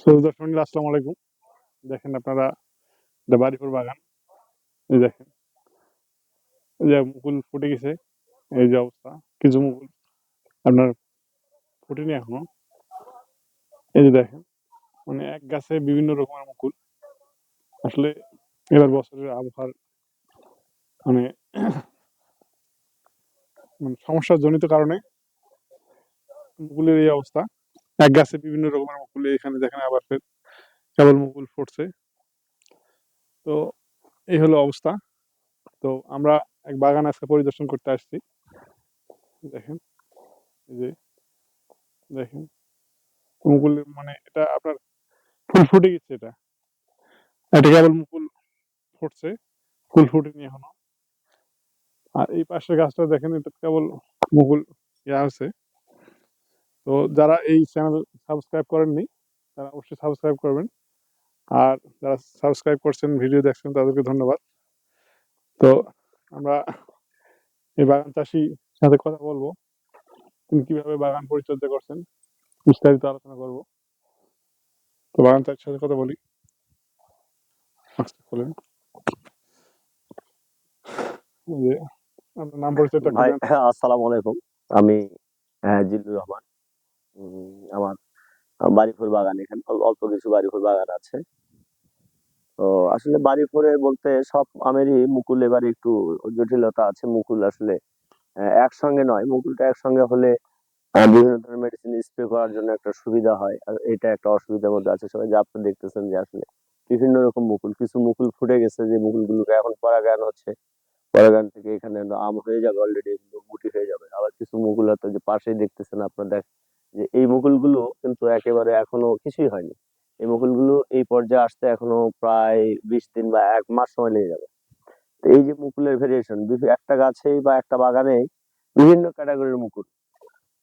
দর্শক আসসালামু আলাইকুম। দেখেন আপনারা এটা বাড়িপুর বাগান, এই দেখেন। এই যে মুকুল ফুটে গেছে, এই যে অবস্থা। কিছু মুকুল আপনার ফুটেনি এখনও। এই যে দেখেন মানে এক গাছে বিভিন্ন রকমের মুকুল। আসলে এবার বছরের আবহাওয়ার মানে মানে সমস্যার জনিত কারণে মুকুলের এই অবস্থা। এক গাছে বিভিন্ন রকমের মুকুল এখানে দেখেন আবার ফের কেবল মুকুল ফুটছে। তো এই হলো অবস্থা। তো আমরা এক বাগান আজকে পরিদর্শন করতে আসছি। দেখেন যে, দেখেন, মুকুল মানে এটা আপনার ফুল ফুটে গেছে এটা। এটা কেবল মুকুল ফুটছে, ফুল ফুটেনি এখনও। আর এই পাশের গাছটা দেখেন, এটা কেবল মুকুল ইয়া আছে। তো যারা এই চ্যানেল সাবস্ক্রাইব করেননি তারা অবশ্যই সাবস্ক্রাইব করবেন। আর যারা সাবস্ক্রাইব করছেন ভিডিও দেখছেন তাদেরকে ধন্যবাদ। তো আমরা এই বাগান চাষি সাথে কথা বলব। তিনি কীভাবে বাগান পরিচর্যা করছেন বিস্তারিত আলোচনা করব। তো বাগান চাষির সাথে কথা বলি। বলেন। যে আপনার নাম পরিচয়টা আসসালামু আলাইকুম। আমি জিল্লুর রহমান। আমার বাড়িপুর বাগান এখানে অল- অল্প কিছু বাড়িপুর বাগান আছে। তো আসলে বাড়িপুরে বলতে সব আমেরই মুকুল এবারে একটু জটিলতা আছে। মুকুল আসলে আহ, একসঙ্গে নয়। মুকুলটা একসঙ্গে হলে বিভিন্ন ধরনের মেডিসিন স্প্রে করার জন্য একটা সুবিধা হয়। আর এটা একটা অসুবিধার মধ্যে আছে। সবাই যে আপনি দেখতেছেন যে আসলে বিভিন্ন রকম মুকুল কিছু মুকুল ফুটে গেছে যে মুকুলগুলোকে এখন পরাগায়ন হচ্ছে। পরাগায়ন থেকে এখানে আম হয়ে যাবে অলরেডি এগুলো গুটি হয়ে যাবে। আবার কিছু মুকুল আছে যে পাশেই দেখতেছেন আপনার দেখ যে এই মুকুলগুলো কিন্তু একেবারে এখনও কিছুই হয়নি। এই মুকুলগুলো এই পর্যায়ে আসতে এখনও প্রায় বিশ দিন বা এক মাস সময় লেগে যাবে। তো এই যে মুকুলের ভেরিয়েশন একটা গাছেই বা একটা বাগানেই বিভিন্ন ক্যাটাগরির মুকুল।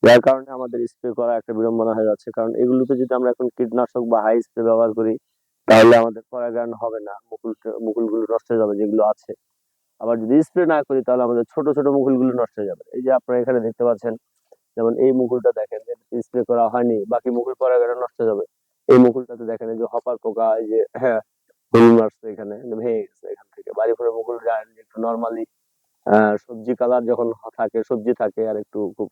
যার কারণে আমাদের স্প্রে করা একটা বিড়ম্বনা হয়ে যাচ্ছে। কারণ এগুলোতে যদি আমরা এখন কীটনাশক বা হাই স্প্রে ব্যবহার করি, তাহলে আমাদের পরাগায়ন হবে না। মুকুল মুকুলগুলো নষ্ট হয়ে যাবে যেগুলো আছে। আবার যদি স্প্রে না করি, তাহলে আমাদের ছোট ছোট মুকুলগুলো নষ্ট হয়ে যাবে। এই যে আপনারা এখানে দেখতে পাচ্ছেন যেমন এই মুকুলটা দেখেন স্প্রে করা হয়নি, বাকি মুকুল পরাগায়ন নষ্ট হয়ে যাবে। এই মুকুলটাতে দেখেন যে হপার পোকা, এই যে হ্যাঁ মারছে এখানে ভেঙে গেছে এখান থেকে। বাড়ি ফোড়ে মুকুল একটু নর্মালি সবজি কালার যখন থাকে, সবজি থাকে আর একটু খুব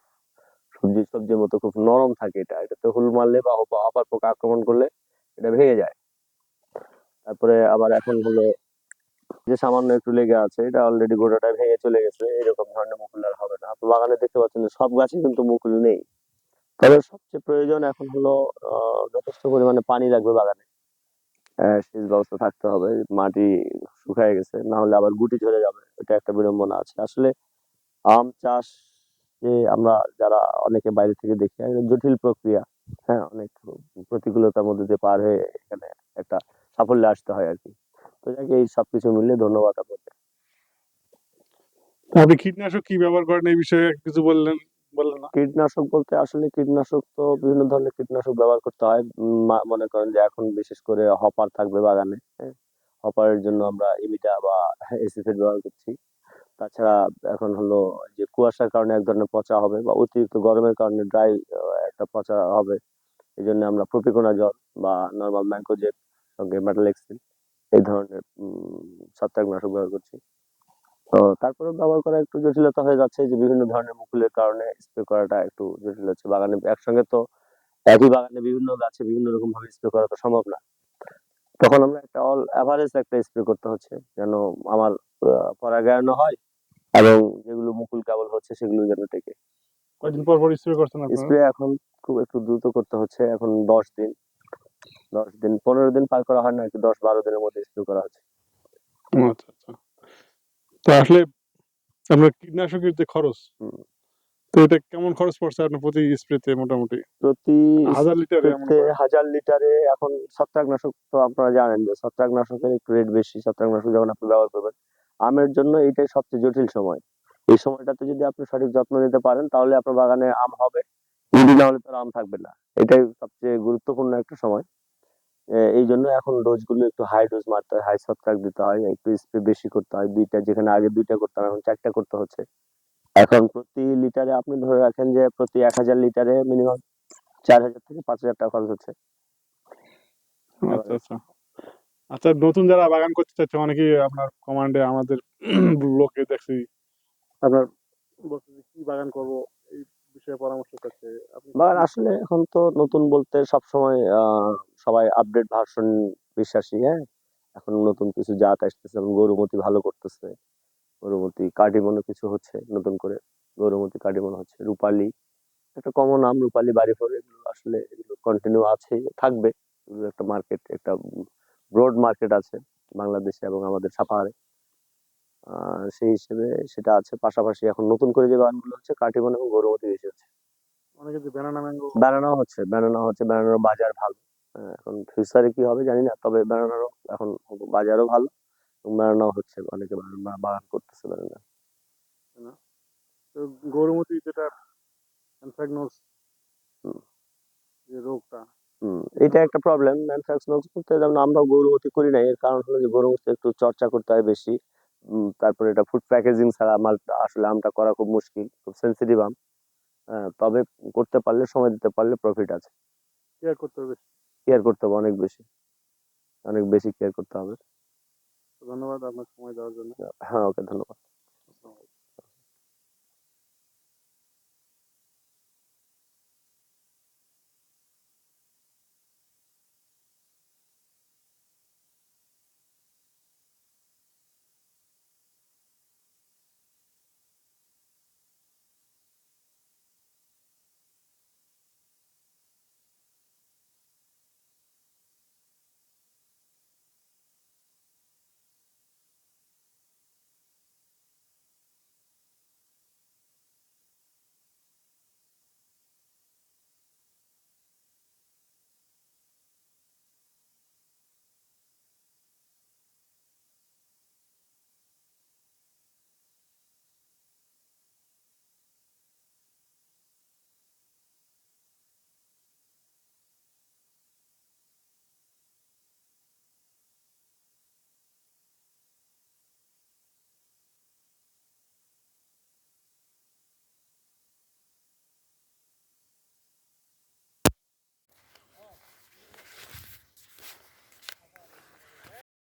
সবজি, সবজির মতো খুব নরম থাকে এটা। এটাতে হুল মারলে বা হপা- হপার পোকা আক্রমণ করলে এটা ভেঙে যায়। তারপরে আবার এখন হলো যে সামান্য একটু লেগে আছে, এটা অলরেডি গোড়াটা ভেঙে চলে গেছে, এরকম ধরনের মুকুল আর হবে না। তো বাগানে দেখতে পাচ্ছেন সব গাছে কিন্তু মুকুল নেই। তবে সবচেয়ে প্রয়োজন এখন হলো যথেষ্ট পরিমাণে পানি লাগবে বাগানে। সেচ ব্যবস্থা থাকতে হবে, মাটি শুকায় গেছে, না হলে আবার গুটি ঝরে যাবে, এটা একটা বিড়ম্বনা আছে। আসলে আম চাষ যে আমরা যারা অনেকে বাইরে থেকে দেখি জটিল প্রক্রিয়া। হ্যাঁ অনেক প্রতিকূলতার মধ্যে দিয়ে পার হয়ে এখানে একটা সাফল্যে আসতে হয় আর কি। তো যাকে এই সবকিছু মিলে ধন্যবাদ আপনাকে। আপনি কীটনাশক কি ব্যবহার করেন এই বিষয়ে কিছু বললেন? বললেন না। কীটনাশক বলতে আসলে কীটনাশক তো বিভিন্ন ধরনের কীটনাশক ব্যবহার করতে হয়। মনে করেন যে এখন বিশেষ করে হপার থাকবে বাগানে হ্যাঁ? হপারের জন্য আমরা ইমিটা বা এসিফেট ব্যবহার করছি। তাছাড়া এখন হলো যে কুয়াশার কারণে এক ধরনের পচা হবে বা অতিরিক্ত গরমের কারণে ড্রাই একটা পচা হবে। এই জন্য আমরা প্রপিকোনা জল বা নর্মাল ম্যাঙ্কোজেব সঙ্গে মেটালেক্সিন এই ধরনের উম, ছত্রাকনাশক ব্যবহার করছি। তো তারপরে ব্যবহার করা একটু জটিলতা হয়ে যাচ্ছে যে বিভিন্ন ধরনের মুকুলের কারণে স্প্রে করাটা একটু জটিল হচ্ছে। বাগানে একসঙ্গে তো একই বাগানে বিভিন্ন গাছে বিভিন্ন রকম ভাবে স্প্রে করা তো সম্ভব না। তখন আমরা একটা অল অ্যাভারেজ একটা স্প্রে করতে হচ্ছে যেন আমার আহ, পরাগায়নও হয় এবং যেগুলো মুকুল কেবল হচ্ছে সেগুলো যেন টেকে। কয়দিন পর পর স্প্রে করছেন স্প্রে এখন খুব একটু দ্রুত করতে হচ্ছে। এখন দশ দিন। দশ দিন পনেরো দিন পার করা হয় না একটু দশ বারো দিনের মধ্যে স্প্রে করা হচ্ছে। আচ্ছা আচ্ছা। তো আসলে আপনার কীটনাশকের যে খরচ তো এটা কেমন খরচ পড়ছে আপনার প্রতি স্প্রেতে মোটামুটি? প্রতি হাজার লিটারে হাজার লিটারে এখন ছত্রাকনাশক তো আপনারা জানেন যে ছত্রাকনাশকের একটু রেট বেশি ছত্রাকনাশক যখন আপনি ব্যবহার করবেন আমের জন্য এটাই সবচেয়ে জটিল সময়। এই সময়টাতে যদি আপনি সঠিক যত্ন নিতে পারেন তাহলে আপনার বাগানে আম হবে। যদি না হলে তার আম থাকবে না। এটাই সবচেয়ে গুরুত্বপূর্ণ একটা সময়। এ, এই জন্য এখন ডোজগুলো একটু হাই ডোজ মারতে হয় হাই ছত্রাক দিতে হয় একটু স্প্রে বেশি করতে হয় দুইটা যেখানে আগে দুইটা করতাম এখন চারটা করতে হচ্ছে। এখন প্রতি লিটারে আপনি ধরে রাখেন যে প্রতি এক হাজার লিটারে মিনিমাম চার হাজার থেকে পাঁচ হাজার টাকা খরচ হচ্ছে। আচ্ছা আচ্ছা। আচ্ছা নতুন যারা বাগান করতে চাচ্ছে অনেকেই আপনার কমান্ডে আমাদের লোকে দেখছি আপনার বলছে কি বাগান করব এই বিষয়ে পরামর্শ চাচ্ছে বাগান আসলে এখন তো নতুন বলতে সবসময় আহ, সবাই আপডেট ভার্সন বিশ্বাসী হ্যাঁ? এখন নতুন কিছু জাত আসতেছে যেমন গরুমতি ভালো করতেছে। গরুমতি কার্ডিমনও কিছু হচ্ছে নতুন করে। গরুমতি কার্ডিমন হচ্ছে। রূপালী একটা কমন নাম রূপালী বাড়ি পরে এগুলো আসলে এগুলো কন্টিনিউ আছে থাকবে। এগুলো একটা মার্কেট একটা ব্রড মার্কেট আছে বাংলাদেশে এবং আমাদের সাপাহারে সেই হিসেবে সেটা আছে। পাশাপাশি এখন নতুন করে যে বাগানগুলো হচ্ছে কার্ডিমন এবং গরুমতি বেশি হচ্ছে। অনেকে যে ব্যানানা ম্যাঙ্গো ব্যানানা হচ্ছে ব্যানানা হচ্ছে ব্যানানার বাজার ভালো। এখন ফিউচারে কি হবে জানি না তবে ব্যানানারও এখন বাজারও ভালো। ব্যানানাও হচ্ছে অনেকে বাগান করতেছে ব্যানানা গরুমতি যেটা অ্যানথ্রাকনোজ হুম। যে রোগটা। এটা একটা প্রবলেম ম্যানফ্যাক্স করতে যেমন আমরা গরুমতি করি না এর কারণ হলো যে গরুমতি একটু চর্চা করতে হয় বেশি। তারপরে এটা ফুড প্যাকেজিং ছাড়া আমার আসলে আমটা করা খুব মুশকিল খুব সেন্সিটিভ আম। হ্যাঁ, তবে করতে পারলে সময় দিতে পারলে প্রফিট আছে। কেয়ার করতে হবে কেয়ার করতে হবে অনেক বেশি। অনেক বেশি কেয়ার করতে হবে। ধন্যবাদ আপনার সময় দেওয়ার জন্য। হ্যাঁ ওকে ধন্যবাদ।